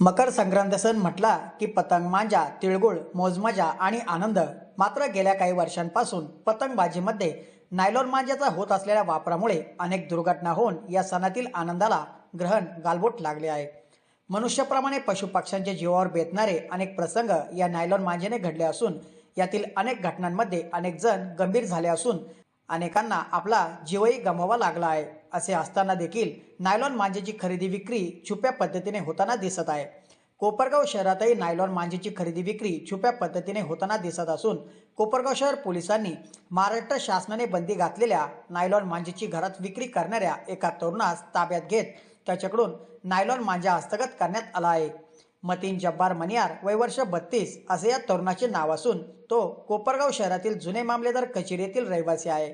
मकर संक्रांत सण म्हटला की पतंग मांजा तिळगुळ मोजमजा आणि आनंद मात्र गेल्या काही वर्षांपासून पतंगबाजीमध्ये नायलॉन मांजाचा होत असलेल्या वापरामुळे अनेक दुर्घटना होऊन या सणातील आनंदाला ग्रहण गालबोट लागले आहे. मनुष्याप्रमाणे पशुपक्ष्यांच्या जीवावर बेतणारे अनेक प्रसंग या नायलॉन मांजेने घडले असून यातील अनेक घटनांमध्ये अनेक जण गंभीर झाले असून अनेकांना आपला जीवही गमवावा लागला आहे. असे असताना देखील नायलॉन मांजेची खरेदी विक्री छुप्या पद्धतीने होताना दिसत आहे. कोपरगाव शहरातही नायलॉन मांजेची खरेदी विक्री छुप्या पद्धतीने होताना दिसत असून कोपरगाव शहर पोलिसांनी महाराष्ट्र शासनाने बंदी घातलेल्या नायलॉन मांजेची घरात विक्री करणाऱ्या एका तरुणास ताब्यात घेत त्याच्याकडून नायलॉन मांजा हस्तगत करण्यात आला आहे. मतीन जब्बार मनियार वय वर्ष बत्तीस असे या तरुणाचे नाव असून तो कोपरगाव शहरातील जुने मामलेदार कचेरी येथील रहिवासी आहे.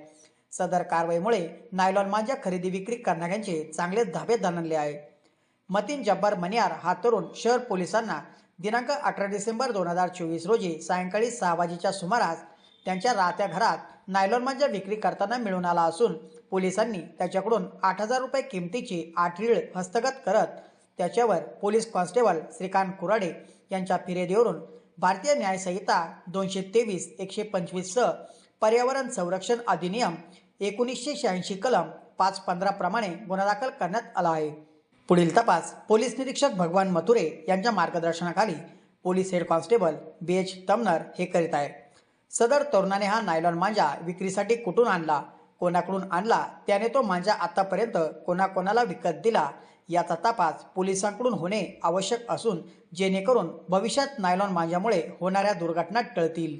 सदर कारवाईमुळे नायलॉन मांजा खरेदी विक्री करणाऱ्यांचे चांगलेच धाबे दणले आहे. मतीन जब्बार मनियार हा तरुण शहर पोलिसांना दिनांक अठरा डिसेंबर दोन हजार चोवीस रोजी सायंकाळी सहा वाजेच्या सुमारास त्यांच्या राहत्या घरात नायलॉन मांजा विक्री करताना मिळून आला असून पोलिसांनी त्याच्याकडून आठ हजार रुपये किमतीची आठ रीळ हस्तगत करत त्याच्यावर पोलीस कॉन्स्टेबल श्रीकांत कुराडे यांच्या फिर्यादीवरून भारतीय न्यायसंहिता दोनशे तेवीस एकशे पंचवीस सह पर्यावरण संरक्षण अधिनियम एकोणीसशे शहाऐंशी कलम पाच पंधरा प्रमाणे गुन्हा दाखल करण्यात आला आहे. पुढील तपास पोलीस निरीक्षक भगवान मथुरे यांच्या मार्गदर्शनाखाली police head constable B H Tamnar हे करीत आहे. सदर तरुणाने हा नायलॉन मांजा विक्रीसाठी कुठून आणला कोणाकडून आणला त्याने तो मांजा आतापर्यंत कोणाकोणाला विकत दिला याचा तपास पोलिसांकडून होणे आवश्यक असून जेणेकरून भविष्यात नायलॉन मांजामुळे होणाऱ्या दुर्घटना टळतील.